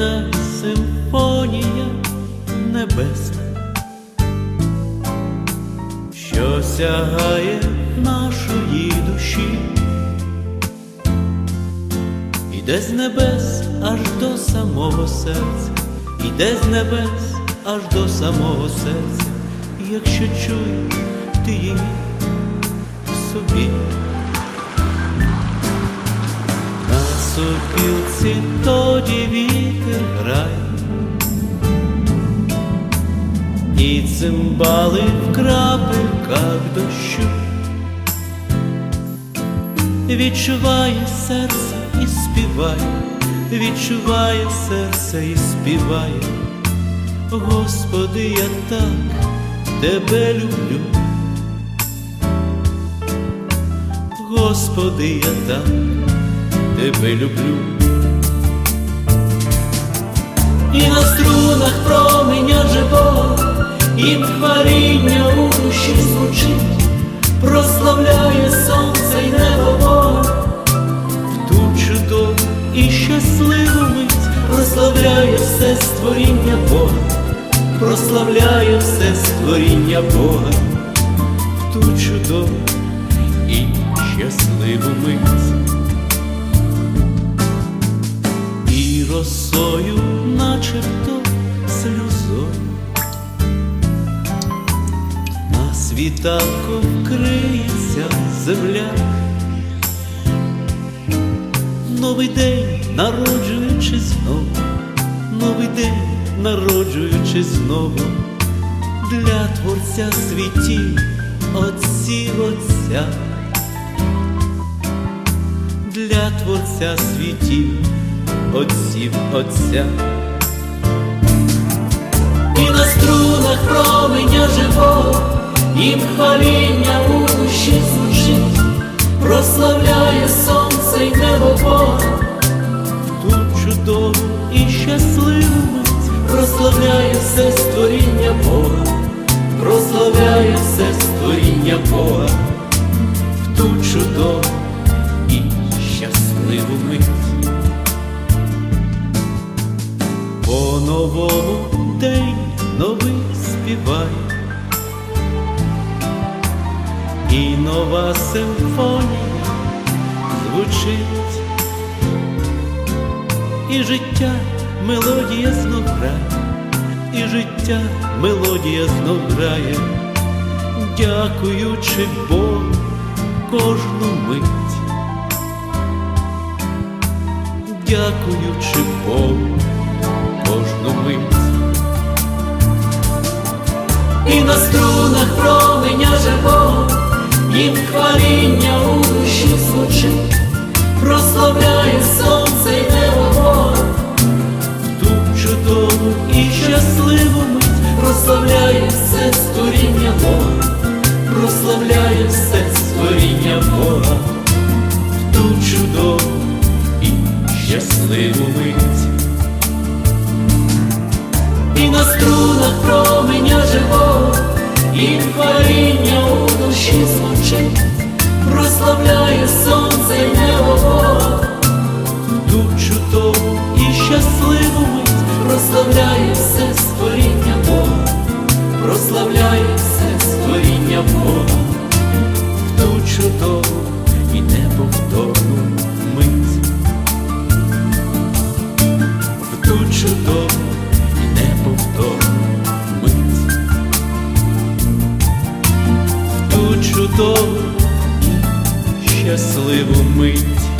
єдина симфонія небесна, що сягає нашої душі, іде з небес аж до самого серця, іде з небес аж до самого серця, якщо чує ти її в собі. Сопілці тоді вітер грає, і цимбали в крапельках дощу, відчуває серце і співає, відчуває серце і співає, Господи, я так тебе люблю. Господи, я так тебе люблю. І на струнах променя живого, і хваління у душі звучить, прославляє сонце й небо Бога, в ту чудову і щасливу мить, прославляє все створіння Бога, прославляє все створіння Бога, в ту чудову і щасливу мить. Росою, начебто сльозою, на світанку вкриється земля, новий день народжуючи знову, новий день народжуючи знову, для творця світів, отців отця. Для Творця світів, отців Отця. І на струнах променя живого, їм хваління у душі звучить, прославляє сонце й небо Бога, ту чудову і щасливу мить, прославляє все створіння Бога, прославляє По-новому день новий співає, і нова симфонія звучить, і життя мелодія знов грає, і життя мелодія знов грає, дякуючи Богу кожну мить. дякуючи Богу кожну мить. І на струнах на струнах променя живого, і хваління у душі звучить, прославляє сонце й небо Бога, ту чудову і щасливу мить, прославляє все створіння Бога, прославляє все створіння Бога, в ту чудову і неповторну мить. В ту чудову чудову щасливу мить.